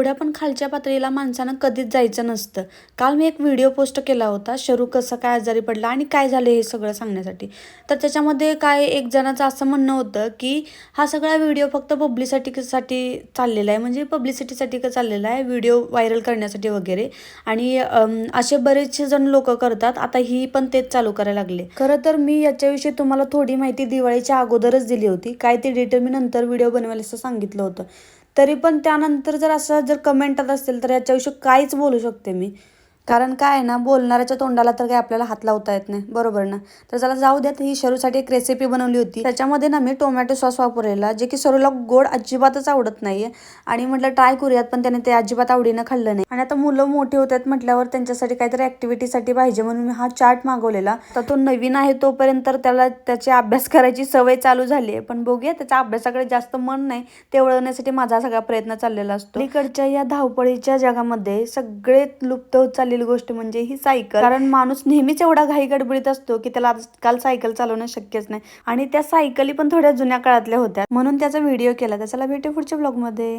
एवढ्या पण खालच्या पातळीला माणसानं कधीच जायचं नसतं. काल मी एक व्हिडिओ पोस्ट केला होता शरू कसं काय आजारी पडला आणि काय झालं हे सगळं सांगण्यासाठी. तर त्याच्यामध्ये काय एक जणाचं असं म्हणणं होतं की हा सगळा व्हिडिओ फक्त पब्लिसिटीसाठी चाललेला आहे म्हणजे पब्लिसिटीसाठी का चाललेला आहे व्हिडिओ व्हायरल करण्यासाठी वगैरे. आणि असे बरेचसे जण लोक करतात आता ही पण तेच चालू करायला लागले. खरं तर मी याच्याविषयी तुम्हाला थोडी माहिती दिवाळीच्या अगोदरच दिली होती. काय ते डिटेल मी नंतर व्हिडिओ बनवायला असं सांगितलं होतं. तरी पण त्यानंतर जर असं जर कमेंट आत असेल तर याच्याविषयी काहीच बोलू शकते मी. कारण काय आहे ना बोलणाऱ्याच्या तोंडाला तर काही आपल्याला हात लावता येत नाही. बरोबर ना? तर चला जाऊ द्यात ही शरूसाठी एक रेसिपी बनवली होती. त्याच्यामध्ये ना मी टोमॅटो सॉस वापरलेला जे की सरूला गोड अजिबातच आवडत नाहीये. आणि म्हटलं ट्राय करूयात पण त्याने ते अजिबात आवडीनं खाल्लं नाही. आणि आता मुलं मोठी होत आहेत म्हटल्यावर त्यांच्यासाठी काहीतरी ऍक्टिव्हिटीसाठी पाहिजे म्हणून मी हा चार्ट मागवलेला. तर तो नवीन आहे तोपर्यंत त्याला त्याची अभ्यास करायची सवय चालू झाली आहे. पण बघूया त्याच्या अभ्यासाकडे जास्त मन नाही ते वळवण्यासाठी माझा सगळा प्रयत्न चाललेला असतो. इकडच्या या धावपळीच्या जगामध्ये सगळे लुप्त होत चालले गोष्ट म्हणजे ही सायकल. कारण माणूस नेहमीच एवढा घाई गडबडीत असतो की त्याला आजकाल सायकल चालवणं शक्यच नाही. आणि त्या सायकली पण थोड्या जुन्या काळातल्या होत्या. म्हणून त्याचा व्हिडिओ केला. त्याच्याला भेटू पुढच्या ब्लॉगमध्ये